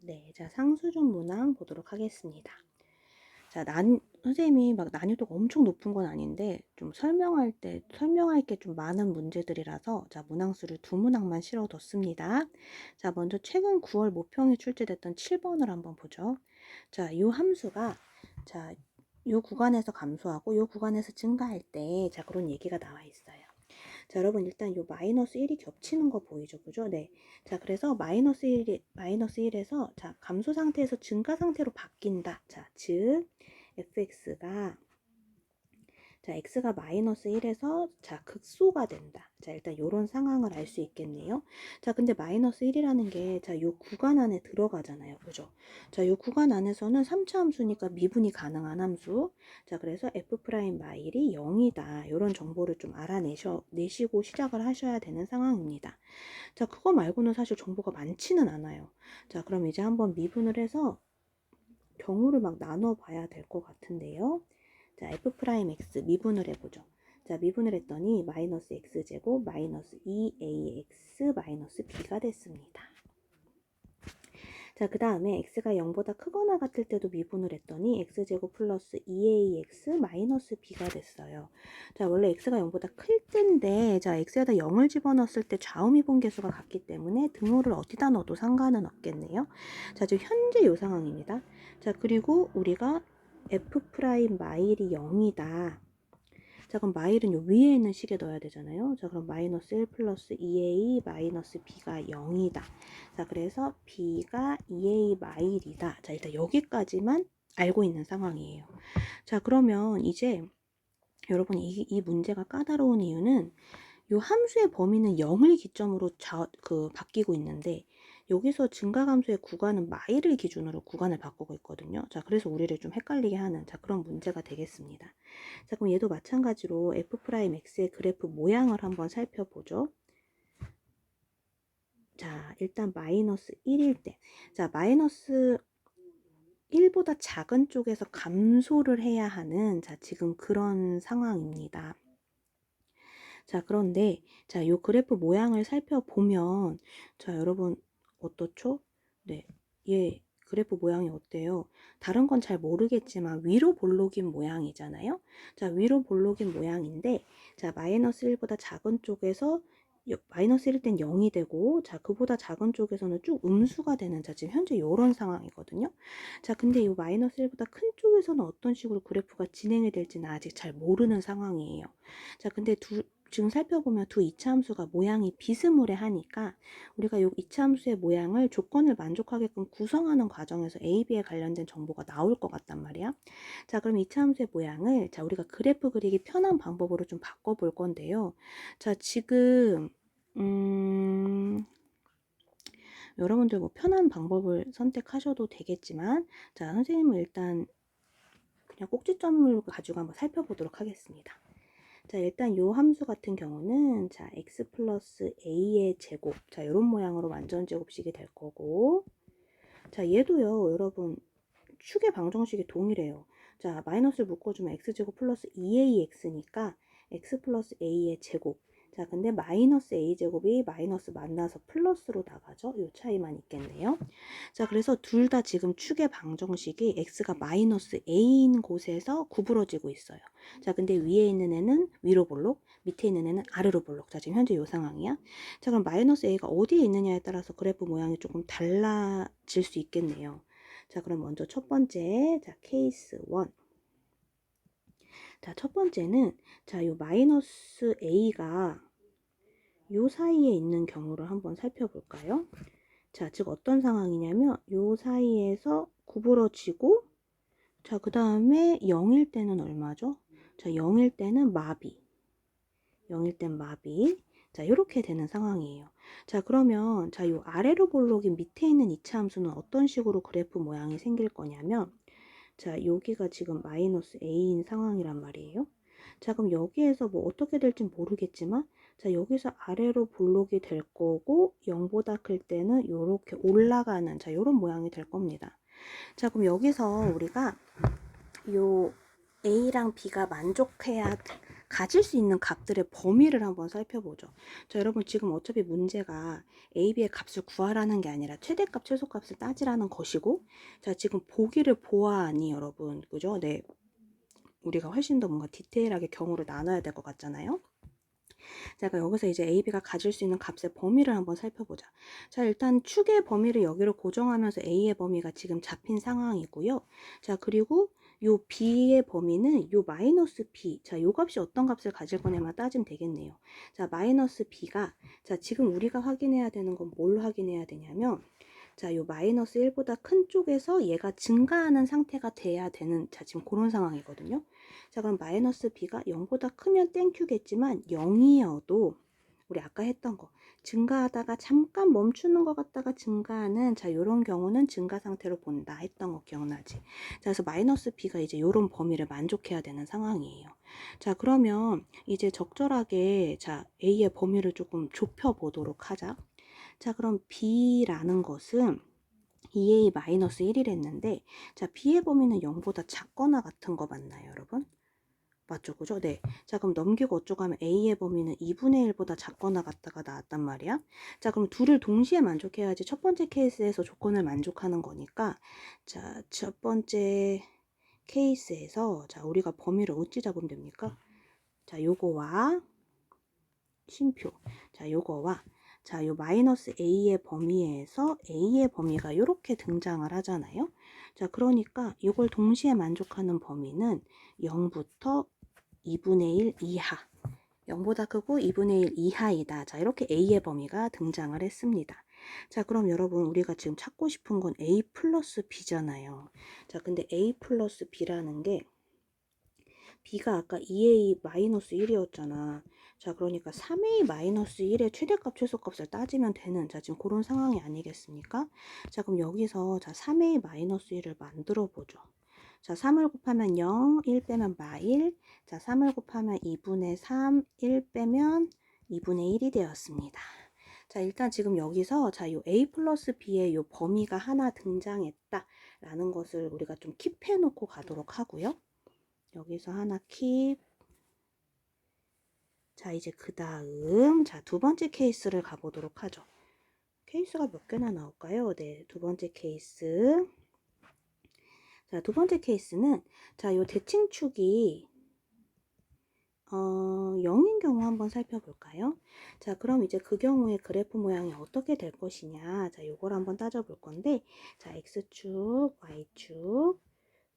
네, 자, 상수중 문항 보도록 하겠습니다. 자, 난, 선생님이 막 난이도가 엄청 높은 건 아닌데, 좀 설명할 때, 설명할 게 좀 많은 문제들이라서, 자, 문항수를 두 문항만 실어뒀습니다. 자, 먼저 최근 9월 모평에 출제됐던 7번을 한번 보죠. 자, 이 함수가, 자, 이 구간에서 감소하고, 이 구간에서 증가할 때, 자, 그런 얘기가 나와 있어요. 자, 여러분 일단 요 마이너스 1이 겹치는 거 보이죠? 그죠? 네. 자, 그래서 마이너스 1이, 마이너스 1에서, 자, 감소 상태에서 증가 상태로 바뀐다. 자, 즉, fx가, 자, x가 마이너스 1에서, 자, 극소가 된다. 자, 일단 요런 상황을 알 수 있겠네요. 자, 근데 마이너스 1이라는 게, 자, 요 구간 안에 들어가잖아요. 그죠? 자, 요 구간 안에서는 3차 함수니까 미분이 가능한 함수. 자, 그래서 f 프라임 마일이 0이다. 이런 정보를 좀 알아내셔 내시고 시작을 하셔야 되는 상황입니다. 자, 그거 말고는 사실 정보가 많지는 않아요. 자, 그럼 이제 한번 미분을 해서 경우를 막 나눠 봐야 될 것 같은데요. 자, f 프라임 x 미분을 해보죠. 자, 미분을 했더니 마이너스 x제곱 마이너스 2ax 마이너스 b가 됐습니다. 자, 그 다음에 x가 0보다 크거나 같을 때도 미분을 했더니 x제곱 플러스 2ax 마이너스 b가 됐어요. 자, 원래 x가 0보다 클 때인데, 자, x에다 0을 집어넣었을 때 좌우미분 계수가 같기 때문에 등호를 어디다 넣어도 상관은 없겠네요. 자, 지금 현재 요 상황입니다. 자, 그리고 우리가 f 프라임 마일이 0이다. 자, 그럼 마일은 요 위에 있는 식에 넣어야 되잖아요. 자, 그럼 마이너스 1 플러스 2a 마이너스 b가 0이다. 자, 그래서 b가 2a 마일이다. 자, 일단 여기까지만 알고 있는 상황이에요. 자, 그러면 이제 여러분 이, 이 문제가 까다로운 이유는 요 함수의 범위는 0을 기점으로 자, 그 바뀌고 있는데 여기서 증가감수의 구간은 마일을 기준으로 구간을 바꾸고 있거든요. 자, 그래서 우리를 좀 헷갈리게 하는 자, 그런 문제가 되겠습니다. 자, 그럼 얘도 마찬가지로 f'x의 그래프 모양을 한번 살펴보죠. 자, 일단 마이너스 1일 때. 자, 마이너스 1보다 작은 쪽에서 감소를 해야 하는 자, 지금 그런 상황입니다. 자, 그런데 자, 요 그래프 모양을 살펴보면 자, 여러분 어떻죠? 네. 얘 그래프 모양이 어때요? 다른 건 잘 모르겠지만 위로 볼록인 모양이잖아요. 자, 위로 볼록인 모양인데 자, 마이너스 1보다 작은 쪽에서 마이너스 1일 땐 0이 되고 자 그보다 작은 쪽에서는 쭉 음수가 되는 자 지금 현재 이런 상황이거든요. 자 근데 이 마이너스 1보다 큰 쪽에서는 어떤 식으로 그래프가 진행이 될지는 아직 잘 모르는 상황이에요. 자 근데 두, 지금 살펴보면 두 이차함수가 모양이 비스무레하니까 우리가 이 이차함수의 모양을 조건을 만족하게끔 구성하는 과정에서 A, B에 관련된 정보가 나올 것 같단 말이야. 자, 그럼 이차함수의 모양을 자 우리가 그래프 그리기 편한 방법으로 좀 바꿔볼 건데요. 자, 지금 음, 여러분들 뭐 편한 방법을 선택하셔도 되겠지만 자 선생님은 일단 그냥 꼭지점을 가지고 한번 살펴보도록 하겠습니다. 자, 일단 요 함수 같은 경우는 자, x 플러스 a의 제곱. 자, 요런 모양으로 완전 제곱식이 될 거고. 자, 얘도요, 여러분 축의 방정식이 동일해요. 자, 마이너스를 묶어주면 x제곱 플러스 2ax니까 x 플러스 a의 제곱. 자, 근데 마이너스 a제곱이 마이너스 만나서 플러스로 나가죠. 요 차이만 있겠네요. 자, 그래서 둘 다 지금 축의 방정식이 x가 마이너스 a인 곳에서 구부러지고 있어요. 자, 근데 위에 있는 애는 위로 볼록, 밑에 있는 애는 아래로 볼록. 자, 지금 현재 요 상황이야. 자, 그럼 마이너스 a가 어디에 있느냐에 따라서 그래프 모양이 조금 달라질 수 있겠네요. 자, 그럼 먼저 첫 번째, 자, 케이스 1. 자, 첫 번째는, 자, 요 마이너스 a가 요 사이에 있는 경우를 한번 살펴볼까요? 자, 즉 어떤 상황이냐면 요 사이에서 구부러지고 자, 그 다음에 0일 때는 얼마죠? 자, 0일 때는 마비. 0일 땐 마비. 자, 이렇게 되는 상황이에요. 자, 그러면 자, 요 아래로 볼록인 밑에 있는 이차 함수는 어떤 식으로 그래프 모양이 생길 거냐면 자, 여기가 지금 마이너스 a인 상황이란 말이에요. 자, 그럼 여기에서 뭐 어떻게 될지 모르겠지만 자, 여기서 아래로 볼록이 될 거고 0보다 클 때는 이렇게 올라가는 자, 이런 모양이 될 겁니다. 자, 그럼 여기서 우리가 요 A랑 B가 만족해야 가질 수 있는 값들의 범위를 한번 살펴보죠. 자, 여러분 지금 어차피 문제가 A, B의 값을 구하라는 게 아니라 최대값, 최소값을 따지라는 것이고 자, 지금 보기를 보아하니 여러분, 그죠? 네. 우리가 훨씬 더 뭔가 디테일하게 경우를 나눠야 될 것 같잖아요. 자, 여기서 이제 A, B가 가질 수 있는 값의 범위를 한번 살펴보자. 자, 일단 축의 범위를 여기로 고정하면서 A의 범위가 지금 잡힌 상황이고요. 자, 그리고 요 B의 범위는 요 마이너스 B. 자, 요 값이 어떤 값을 가질 거냐만 따지면 되겠네요. 자, 마이너스 B가 자, 지금 우리가 확인해야 되는 건 뭘 확인해야 되냐면 자, 요 마이너스 1보다 큰 쪽에서 얘가 증가하는 상태가 돼야 되는 자, 지금 그런 상황이거든요. 자, 그럼 마이너스 b가 0보다 크면 땡큐겠지만 0이어도 우리 아까 했던 거 증가하다가 잠깐 멈추는 것 같다가 증가하는 자 요런 경우는 증가 상태로 본다 했던 거 기억나지? 자 그래서 마이너스 b가 이제 요런 범위를 만족해야 되는 상황이에요. 자 그러면 이제 적절하게 자 a의 범위를 조금 좁혀 보도록 하자. 자 그럼 b라는 것은 2a-1이랬는데 자 b의 범위는 0보다 작거나 같은 거 맞나요 여러분? 맞죠 그죠? 네. 자 그럼 넘기고 어쩌고 하면 a의 범위는 2분의 1보다 작거나 같다가 나왔단 말이야. 자 그럼 둘을 동시에 만족해야지 첫 번째 케이스에서 조건을 만족하는 거니까 자 첫 번째 케이스에서 자 우리가 범위를 어찌 잡으면 됩니까? 자 요거와 쉼표 자 요거와 자, 요 마이너스 a의 범위에서 a의 범위가 이렇게 등장을 하잖아요. 자, 그러니까 이걸 동시에 만족하는 범위는 0부터 2분의 1 이하. 0보다 크고 2분의 1 이하이다. 자, 이렇게 a의 범위가 등장을 했습니다. 자, 그럼 여러분 우리가 지금 찾고 싶은 건 a 플러스 b잖아요. 자, 근데 a 플러스 b라는 게 b가 아까 2a 마이너스 1이었잖아. 자, 그러니까 3a-1의 최대값, 최소값을 따지면 되는, 자, 지금 그런 상황이 아니겠습니까? 자, 그럼 여기서, 자, 3a-1을 만들어 보죠. 자, 3을 곱하면 0, 1 빼면 마1. 자, 3을 곱하면 2분의 3, 1 빼면 2분의 1이 되었습니다. 자, 일단 지금 여기서, 자, 요 a 플러스 b의 요 범위가 하나 등장했다. 라는 것을 우리가 좀 킵해 놓고 가도록 하고요. 여기서 하나 킵. 자, 이제 그 다음, 자, 두 번째 케이스를 가보도록 하죠. 케이스가 몇 개나 나올까요? 네, 두 번째 케이스. 자, 두 번째 케이스는, 자, 요 대칭축이, 어, 0인 경우 한번 살펴볼까요? 자, 그럼 이제 그 경우에 그래프 모양이 어떻게 될 것이냐. 자, 요걸 한번 따져볼 건데, 자, X축, Y축,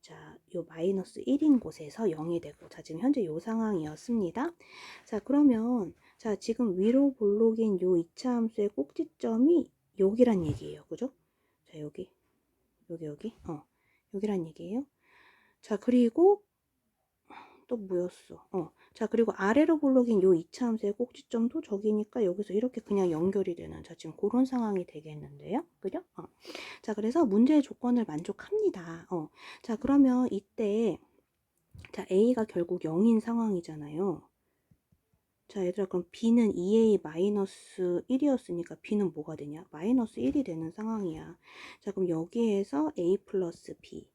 자, 요 마이너스 1인 곳에서 0이 되고, 자, 지금 현재 요 상황이었습니다. 자, 그러면, 자, 지금 위로 볼록인 요 2차 함수의 꼭지점이 여기란 얘기예요. 그죠? 자, 여기. 여기, 여기. 어, 여기란 얘기예요. 자, 그리고, 또 뭐였어? 어, 자, 그리고 아래로 볼록인 요 2차 함수의 꼭지점도 저기니까 여기서 이렇게 그냥 연결이 되는, 자, 지금 그런 상황이 되겠는데요. 그죠? 어. 자, 그래서 문제의 조건을 만족합니다. 어. 자, 그러면 이때, 자, A가 결국 0인 상황이잖아요. 자, 얘들아, 그럼 B는 2A-1이었으니까 B는 뭐가 되냐? 마이너스 1이 되는 상황이야. 자, 그럼 여기에서 A 플러스 B.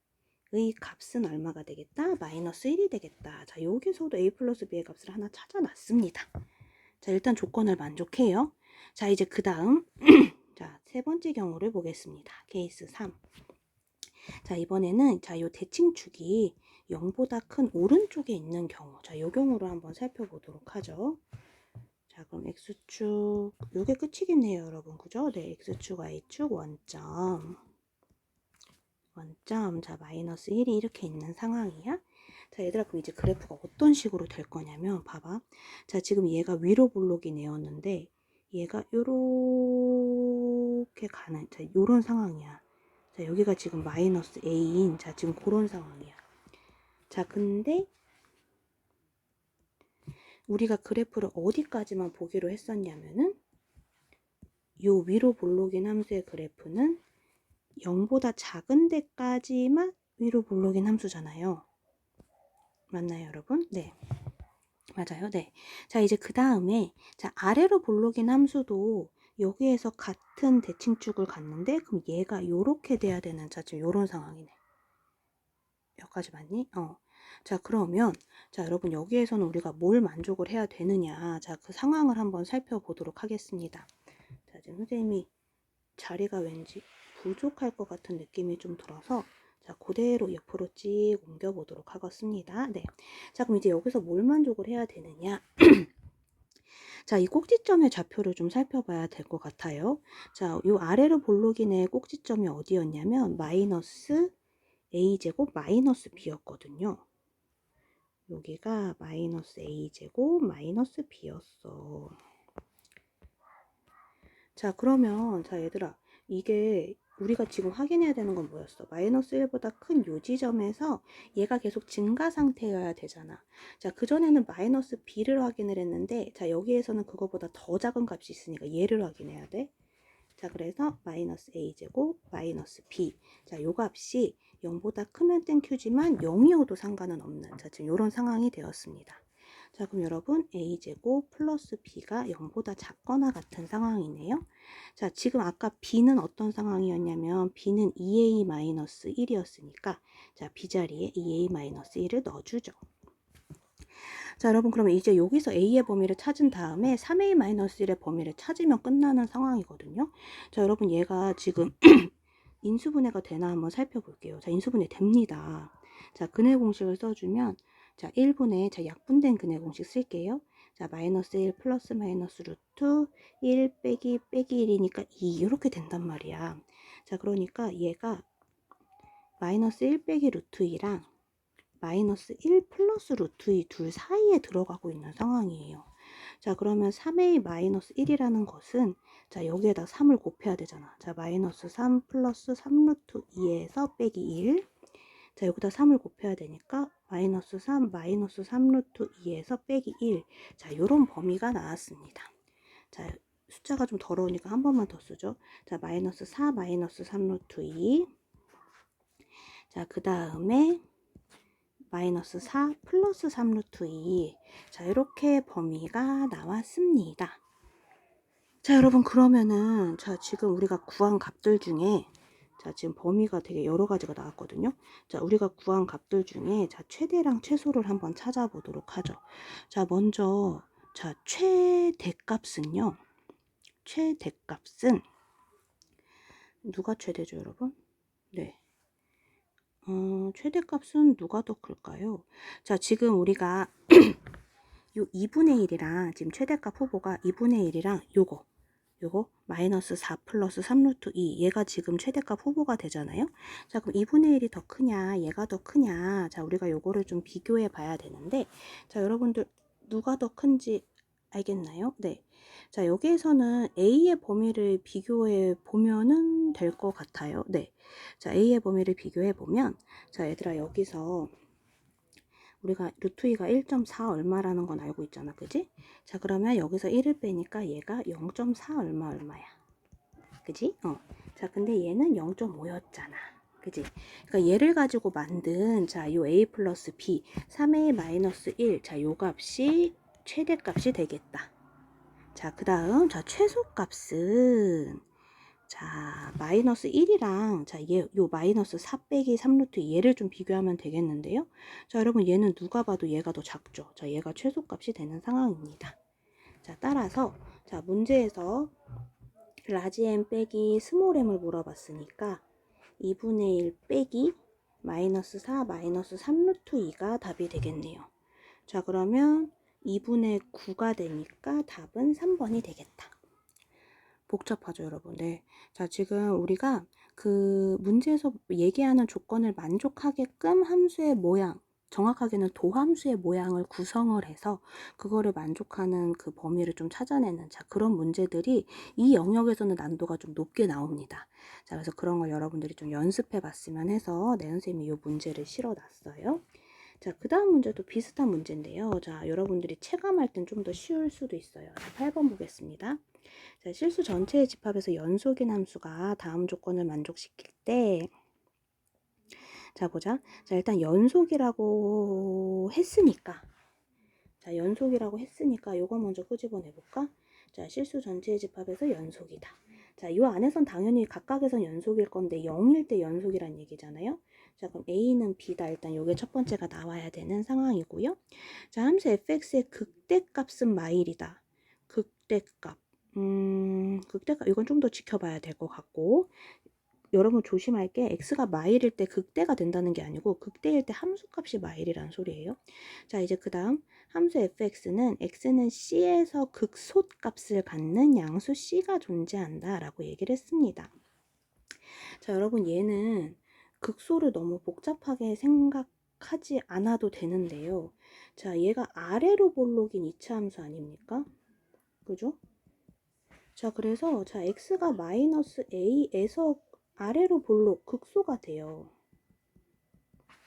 의 값은 얼마가 되겠다? 마이너스 1이 되겠다. 자, 여기서도 a 플러스 b의 값을 하나 찾아놨습니다. 자, 일단 조건을 만족해요. 자, 이제 그 다음 자, 세 번째 경우를 보겠습니다. 케이스 3. 자, 이번에는 자, 요 대칭축이 0보다 큰 오른쪽에 있는 경우. 자, 요 경우를 한번 살펴보도록 하죠. 자, 그럼 x축 요게 끝이겠네요, 여러분. 그죠? 네, x축, y축 원점. 원점, 자, 마이너스 1이 이렇게 있는 상황이야. 자, 얘들아, 그럼 이제 그래프가 어떤 식으로 될 거냐면, 봐봐. 자, 지금 얘가 위로 볼록이 내었는데, 얘가 요렇게 가는, 자, 요런 상황이야. 자, 여기가 지금 마이너스 A인, 자, 지금 그런 상황이야. 자, 근데, 우리가 그래프를 어디까지만 보기로 했었냐면은, 요 위로 볼록인 함수의 그래프는 0보다 작은 데까지만 위로 볼록인 함수잖아요. 맞나요, 여러분? 네. 맞아요. 네. 자, 이제 그 다음에, 자, 아래로 볼록인 함수도 여기에서 같은 대칭축을 갖는데, 그럼 얘가 요렇게 돼야 되는, 자, 지금 요런 상황이네. 여기까지 맞니? 어. 자, 그러면, 자, 여러분, 여기에서는 우리가 뭘 만족을 해야 되느냐. 자, 그 상황을 한번 살펴보도록 하겠습니다. 자, 지금 선생님이 자리가 왠지 부족할 것 같은 느낌이 좀 들어서, 자, 그대로 옆으로 찍 옮겨 보도록 하겠습니다. 네. 자, 그럼 이제 여기서 뭘 만족을 해야 되느냐. 자, 이 꼭지점의 좌표를 좀 살펴봐야 될 것 같아요. 자, 요 아래로 볼록이네 꼭지점이 어디였냐면, 마이너스 a제곱 마이너스 b였거든요. 여기가 마이너스 a제곱 마이너스 b였어. 자, 그러면, 자, 얘들아, 이게 우리가 지금 확인해야 되는 건 뭐였어? 마이너스 1보다 큰 요 지점에서 얘가 계속 증가 상태여야 되잖아. 자, 그전에는 마이너스 b를 확인을 했는데, 자, 여기에서는 그거보다 더 작은 값이 있으니까 얘를 확인해야 돼. 자, 그래서 마이너스 a제곱 마이너스 b. 자, 요 값이 0보다 크면 땡큐지만 0이어도 상관은 없는 자, 지금 이런 상황이 되었습니다. 자, 그럼 여러분 a제곱 플러스 b가 0보다 작거나 같은 상황이네요. 자, 지금 아까 b는 어떤 상황이었냐면 b는 2a-1이었으니까 자, b 자리에 2a-1을 넣어주죠. 자, 여러분 그러면 이제 여기서 a의 범위를 찾은 다음에 3a-1의 범위를 찾으면 끝나는 상황이거든요. 자, 여러분 얘가 지금 인수분해가 되나 한번 살펴볼게요. 자, 인수분해 됩니다. 자, 근해 공식을 써주면 자, 1분의 자, 약분된 근해 공식 쓸게요. 자, 마이너스 1 플러스 마이너스 루트 1 빼기 빼기 1이니까 2 이렇게 된단 말이야. 자, 그러니까 얘가 마이너스 1 빼기 루트 2랑 마이너스 1 플러스 루트 2 둘 사이에 들어가고 있는 상황이에요. 자, 그러면 3a 마이너스 1이라는 것은 자, 여기에다 3을 곱해야 되잖아. 자, 마이너스 3 플러스 3 루트 2에서 빼기 1. 자, 여기다 3을 곱해야 되니까 마이너스 3 마이너스 3 루트 2에서 빼기 1. 자, 요런 범위가 나왔습니다. 자, 숫자가 좀 더러우니까 한 번만 더 쓰죠. 자, 마이너스 4 마이너스 3 루트 2. 자, 그 다음에 마이너스 4 플러스 3 루트 2. 자, 이렇게 범위가 나왔습니다. 자, 여러분, 그러면은, 자, 지금 우리가 구한 값들 중에, 자, 지금 범위가 되게 여러 가지가 나왔거든요. 자, 우리가 구한 값들 중에, 자, 최대랑 최소를 한번 찾아보도록 하죠. 자, 먼저, 자, 최대값은요. 최대값은, 누가 최대죠, 여러분? 네. 어, 최대값은 누가 더 클까요? 자, 지금 우리가 요 2분의 1이랑 지금 최대값 후보가 2분의 1이랑 요거 요거 마이너스 4 플러스 3 루트 2 얘가 지금 최대값 후보가 되잖아요. 자 그럼 2분의 1이 더 크냐 얘가 더 크냐 자 우리가 요거를 좀 비교해 봐야 되는데 자 여러분들 누가 더 큰지 알겠나요? 네. 자 여기에서는 A의 범위를 비교해 보면은 될 것 같아요. 네. 자 A의 범위를 비교해 보면 자 얘들아 여기서 우리가 루트 2가 1.4 얼마라는 건 알고 있잖아. 그지? 자, 그러면 여기서 1을 빼니까 얘가 0.4 얼마 얼마야. 그지? 어. 자, 근데 얘는 0.5였잖아. 그지? 그러니까 얘를 가지고 만든 자, 요 a 플러스 b 3a 마이너스 1. 자, 요 값이 최대값이 되겠다. 자, 그 다음 자, 최소값은 자, 마이너스 1이랑, 자, 얘, 요 마이너스 4 빼기 3루트 얘를 좀 비교하면 되겠는데요. 자, 여러분, 얘는 누가 봐도 얘가 더 작죠. 자, 얘가 최소값이 되는 상황입니다. 자, 따라서, 자, 문제에서 라지 m 빼기 스몰 m을 물어봤으니까 2분의 1 빼기 마이너스 4 마이너스 3루트 2가 답이 되겠네요. 자, 그러면 2분의 9가 되니까 답은 3번이 되겠다. 복잡하죠, 여러분. 네. 자, 지금 우리가 그 문제에서 얘기하는 조건을 만족하게끔 함수의 모양, 정확하게는 도함수의 모양을 구성을 해서 그거를 만족하는 그 범위를 좀 찾아내는 자 그런 문제들이 이 영역에서는 난도가 좀 높게 나옵니다. 자 그래서 그런 걸 여러분들이 좀 연습해 봤으면 해서 내 선생님이 이 문제를 실어 놨어요. 자, 그 다음 문제도 비슷한 문제인데요. 자, 여러분들이 체감할 땐 좀 더 쉬울 수도 있어요. 자, 8번 보겠습니다. 자, 실수 전체의 집합에서 연속인 함수가 다음 조건을 만족시킬 때 자, 보자. 자, 일단 연속이라고 했으니까 자, 연속이라고 했으니까 요거 먼저 끄집어내 볼까? 자, 실수 전체의 집합에서 연속이다. 자, 이 안에선 당연히 각각에선 연속일 건데 0일 때 연속이란 얘기잖아요. 자, 그럼 A는 B다. 일단 요게 첫 번째가 나와야 되는 상황이고요. 자, 함수 fx의 극대값은 마일이다. 극대값. 음, 극대값 이건 좀 더 지켜봐야 될 것 같고 여러분 조심할 게 x가 마일일 때 극대가 된다는 게 아니고 극대일 때 함수값이 마일이란 소리예요. 자, 이제 그 다음 함수 fx는 x는 c에서 극소값을 갖는 양수 c가 존재한다 라고 얘기를 했습니다. 자, 여러분 얘는 극소를 너무 복잡하게 생각하지 않아도 되는데요. 자, 얘가 아래로 볼록인 이차 함수 아닙니까? 그죠? 자, 그래서 자, x가 마이너스 a에서 아래로 볼록 극소가 돼요.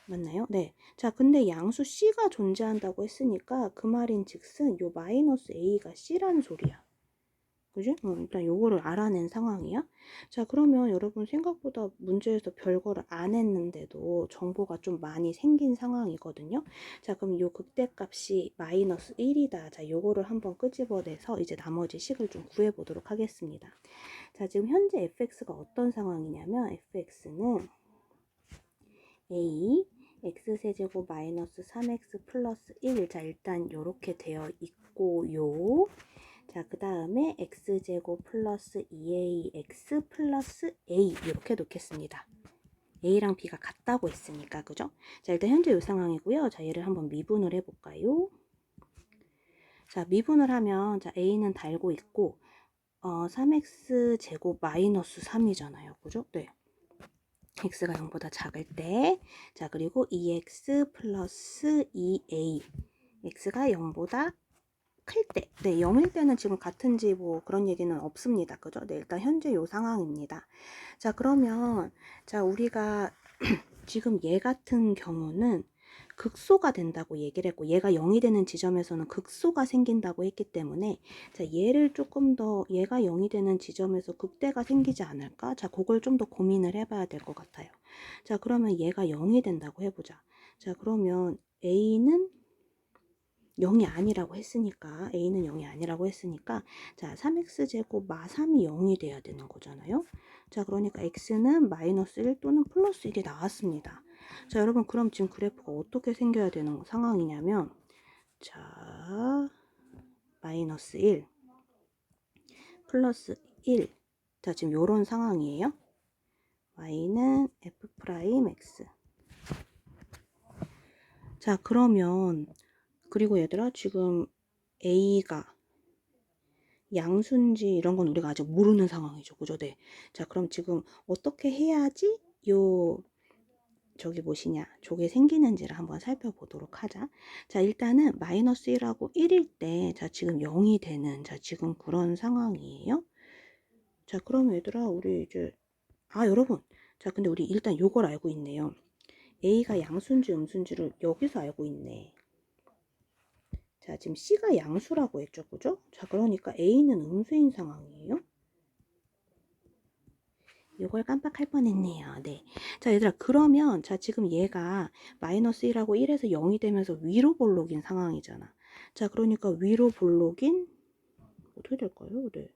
맞나요? 네. 자, 근데 양수 c가 존재한다고 했으니까 그 말인 즉슨 요 마이너스 a가 c라는 소리야. 그지? 어, 일단 요거를 알아낸 상황이야. 자, 그러면 여러분 생각보다 문제에서 별거를 안 했는데도 정보가 좀 많이 생긴 상황이거든요. 자, 그럼 요 극대값이 마이너스 1이다. 자, 요거를 한번 끄집어내서 이제 나머지 식을 좀 구해보도록 하겠습니다. 자, 지금 현재 fx가 어떤 상황이냐면 fx는 a x세제곱 마이너스 3x 플러스 1. 자, 일단 요렇게 되어 있고요. 자, 그 다음에 x제곱 플러스 2ax 플러스 a 이렇게 놓겠습니다. a랑 b가 같다고 했으니까 그죠? 자, 일단 현재 이 상황이고요. 자, 얘를 한번 미분을 해볼까요? 자, 미분을 하면 자, a는 달고 있고 어, 3x 제곱 마이너스 3이잖아요. 그죠? 네. x가 0보다 작을 때, 자, 그리고 2x 플러스 2a, x가 0보다 클 때, 네, 0일 때는 지금 같은지 뭐 그런 얘기는 없습니다. 그죠? 네, 일단 현재 요 상황입니다. 자, 그러면, 자, 우리가 지금 얘 같은 경우는 극소가 된다고 얘기를 했고 얘가 0이 되는 지점에서는 극소가 생긴다고 했기 때문에 자 얘를 조금 더 얘가 0이 되는 지점에서 극대가 생기지 않을까? 자 그걸 좀 더 고민을 해봐야 될 것 같아요. 자 그러면 얘가 0이 된다고 해보자. 자 그러면 A는 0이 아니라고 했으니까 A는 0이 아니라고 했으니까 자 3x제곱 마 3이 0이 돼야 되는 거잖아요. 자 그러니까 x는 마이너스 1 또는 플러스 1이 나왔습니다. 자, 여러분, 그럼 지금 그래프가 어떻게 생겨야 되는 상황이냐면, 자, 마이너스 1, 플러스 1. 자, 지금 요런 상황이에요. y는 f 프라임 x. 자, 그러면, 그리고 얘들아, 지금 a가 양수인지 이런 건 우리가 아직 모르는 상황이죠. 그죠? 네. 자, 그럼 지금 어떻게 해야지 요 저기 무엇이냐 저게 생기는지를 한번 살펴보도록 하자. 자 일단은 마이너스 1하고 1일 때 자 지금 0이 되는 자 지금 그런 상황이에요. 자 그럼 얘들아 우리 이제 아 여러분 자 근데 우리 일단 요걸 알고 있네요. A가 양수인지 음수인지를 여기서 알고 있네. 자 지금 C가 양수라고 했죠 그죠? 자 그러니까 A는 음수인 상황이에요. 이걸 깜빡할 뻔했네요. 네. 자, 얘들아, 그러면, 자, 지금 얘가 마이너스 1하고 1에서 0이 되면서 위로 볼록인 상황이잖아. 자, 그러니까 위로 볼록인, 어떻게 될까요? 네.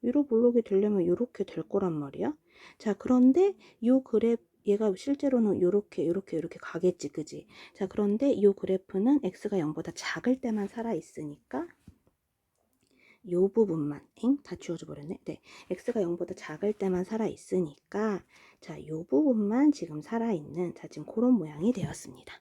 위로 볼록이 되려면 이렇게 될 거란 말이야. 자, 그런데 요 그래프, 얘가 실제로는 이렇게 이렇게 이렇게 가겠지, 그지? 자, 그런데 이 그래프는 x가 0보다 작을 때만 살아 있으니까 요 부분만 엥? 다 지워져 버렸네. 네. x가 0보다 작을 때만 살아 있으니까 자, 요 부분만 지금 살아 있는 자, 지금 그런 모양이 되었습니다.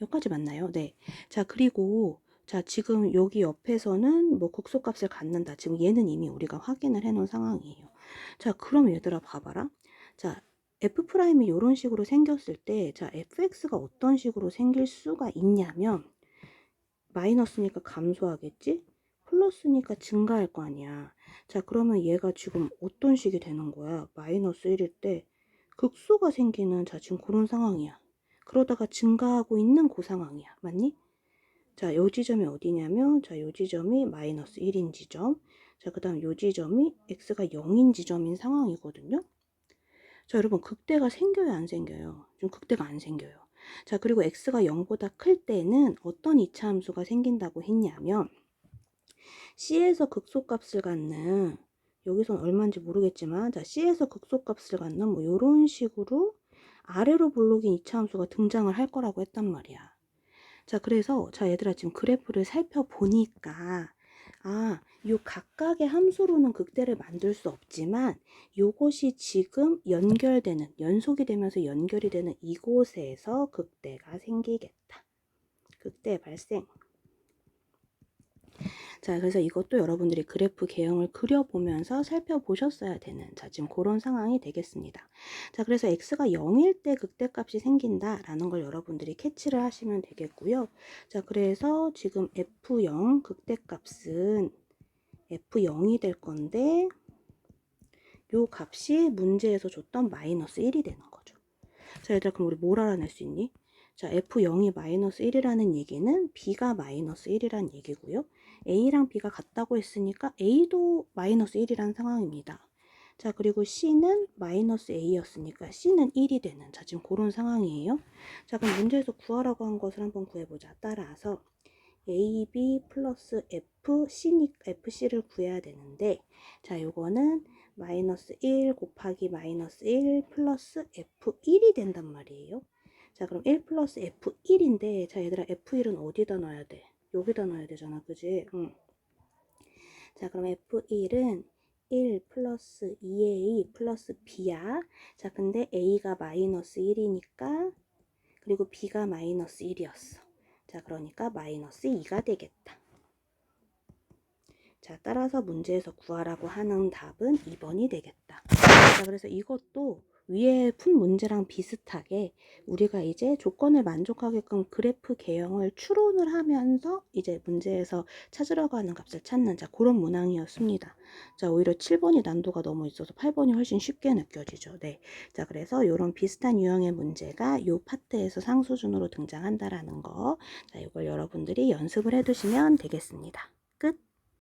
여기까지 맞나요? 네. 자, 그리고 자, 지금 여기 옆에서는 뭐 국소값을 갖는다. 지금 얘는 이미 우리가 확인을 해 놓은 상황이에요. 자, 그럼 얘들아 봐봐라. 자, f 프라임이 이런 식으로 생겼을 때, 자, fx가 어떤 식으로 생길 수가 있냐면, 마이너스니까 감소하겠지? 플러스니까 증가할 거 아니야. 자, 그러면 얘가 지금 어떤 식이 되는 거야? 마이너스 1일 때 극소가 생기는 자, 지금 그런 상황이야. 그러다가 증가하고 있는 그 상황이야. 맞니? 자, 요 지점이 어디냐면, 자, 요 지점이 마이너스 1인 지점. 자, 그 다음 요 지점이 x가 0인 지점인 상황이거든요. 자, 여러분, 극대가 생겨요, 안 생겨요? 좀 극대가 안 생겨요. 자, 그리고 x가 0보다 클 때는 어떤 이차 함수가 생긴다고 했냐면, C에서 극소값을 갖는 여기선 얼마인지 모르겠지만 자 C에서 극소값을 갖는 뭐 이런 식으로 아래로 볼록인 이차 함수가 등장을 할 거라고 했단 말이야. 자 그래서 자 얘들아 지금 그래프를 살펴보니까 아, 요 각각의 함수로는 극대를 만들 수 없지만 요것이 지금 연결되는 연속이 되면서 연결이 되는 이곳에서 극대가 생기겠다. 극대 발생. 자, 그래서 이것도 여러분들이 그래프 개형을 그려보면서 살펴보셨어야 되는, 자, 지금 그런 상황이 되겠습니다. 자, 그래서 x가 0일 때 극대값이 생긴다라는 걸 여러분들이 캐치를 하시면 되겠고요. 자, 그래서 지금 f0 극대값은 f0이 될 건데, 요 값이 문제에서 줬던 마이너스 1이 되는 거죠. 자, 얘들아, 그럼 우리 뭘 알아낼 수 있니? 자, f0이 마이너스 1이라는 얘기는 b가 마이너스 1이라는 얘기고요. A랑 b가 같다고 했으니까 a도 마이너스 1이라는 상황입니다. 자, 그리고 c는 마이너스 a였으니까 c는 1이 되는, 자, 지금 그런 상황이에요. 자, 그럼 문제에서 구하라고 한 것을 한번 구해보자. 따라서 a, b 플러스 f, c, fc를 구해야 되는데, 자, 요거는 마이너스 1 곱하기 마이너스 1 플러스 f1이 된단 말이에요. 자, 그럼 1 플러스 F1인데, 자, 얘들아, F1은 어디다 넣어야 돼? 여기다 넣어야 되잖아, 그지? 응. 자, 그럼 F1은 1 플러스 2A 플러스 B야. 자, 근데 A가 마이너스 1이니까, 그리고 B가 마이너스 1이었어. 자, 그러니까 마이너스 2가 되겠다. 자, 따라서 문제에서 구하라고 하는 답은 2번이 되겠다. 자, 그래서 이것도 위에 푼 문제랑 비슷하게 우리가 이제 조건을 만족하게끔 그래프 개형을 추론을 하면서 이제 문제에서 찾으려고 하는 값을 찾는 자 그런 문항이었습니다. 자 오히려 7번이 난도가 너무 있어서 8번이 훨씬 쉽게 느껴지죠. 네. 자 그래서 이런 비슷한 유형의 문제가 이 파트에서 상수준으로 등장한다라는 거. 자 이걸 여러분들이 연습을 해두시면 되겠습니다. 끝.